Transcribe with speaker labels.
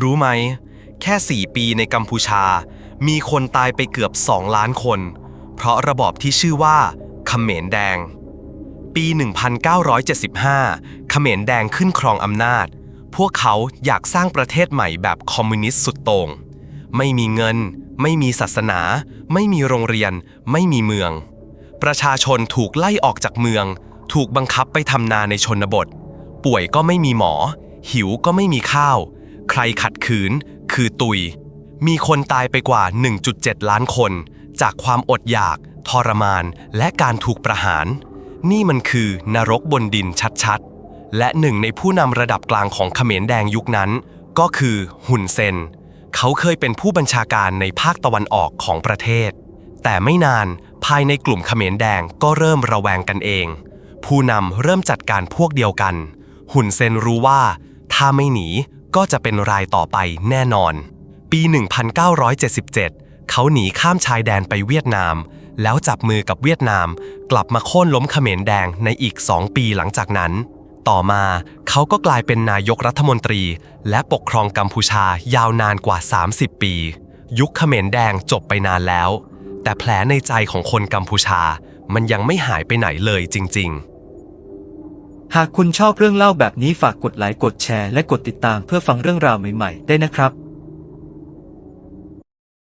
Speaker 1: รู้ไหม แค่ 4 ปีในกัมพูชา มีคนตายไปเกือบ 2 ล้านคน เพราะระบอบที่ชื่อว่าเขมรแดง ปี 1975เขมรแดงขึ้นครองอำนาจ พวกเขาอยากสร้างประเทศใหม่แบบคอมมิวนิสต์สุดโต่งไม่มีเงิน ไม่มีศาสนา ไม่มีโรงเรียน ไม่มีเมือง ประชาชนถูกไล่ออกจากเมือง ถูกบังคับไปทำนาในชนบท ป่วยก็ไม่มีหมอ หิวก็ไม่มีข้าว ใครขัดขืน คือตุย มีคนตายไปกว่า 1.7 ล้านคน จากความอดอยาก ทรมาน และการถูกประหาร นี่มันคือนรกบนดินชัดๆ และหนึ่งในผู้นำระดับกลางของเขมรแดงยุคนั้น ก็คือหุนเซน เขาเคยเป็นผู้บัญชาการในภาคตะวันออกของประเทศ แต่ไม่นานภายในกลุ่มเขมรแดงก็เริ่มระแวงกันเอง ผู้นำเริ่มจัดการพวกเดียวกัน หุนเซนรู้ว่า ถ้าไม่หนี ก็จะเป็นรายต่อไปแน่นอน ปี 1977 เขาหนีข้ามชายแดนไปเวียดนาม แล้วจับมือกับเวียดนาม กลับมาโค่นล้มเขมรแดงในอีก 2 ปีหลังจากนั้น ต่อมาเขาก็กลายเป็นนายกรัฐมนตรี และปกครองกัมพูชายาวนานกว่า 30 ปี ยุคเขมรแดงจบไปนานแล้ว แต่แผลในใจของคนกัมพูชา มันยังไม่หายไปไหนเลยจริง ๆ
Speaker 2: หากคุณชอบเรื่องเล่าแบบนี้ฝากกดไลค์กดแชร์และกดติดตามเพื่อฟังเรื่องราวใหม่ๆ ได้นะครับ